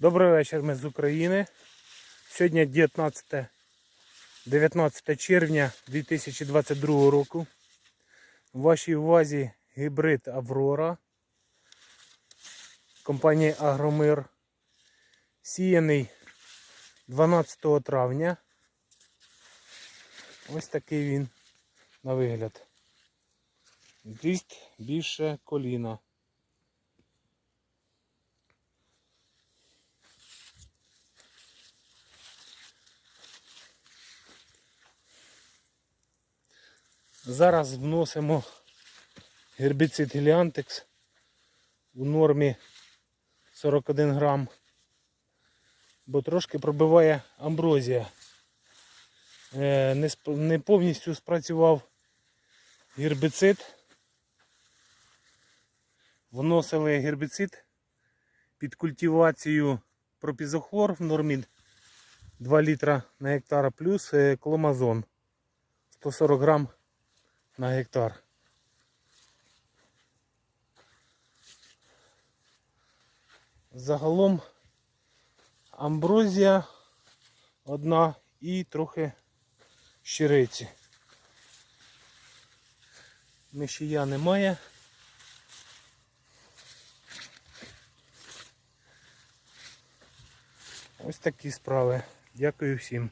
Добрий вечір, ми з України. Сьогодні 19, 19 червня 2022 року. В вашій увазі гібрид Аврора компанії Агромир. Сіяний 12 травня. Ось такий він на вигляд. Зріст більше коліна. Зараз вносимо гербіцид Геліантекс у нормі 41 грам, бо трошки пробиває амброзія. Е, Не, повністю спрацював гербіцид. Вносили гербіцид під культивацію пропізохлор в нормі 2 літра на гектар плюс е, кломазон 140 грам на гектар. Загалом амброзія одна і трохи щириці. Мишія немає. Ось такі справи. Дякую всім.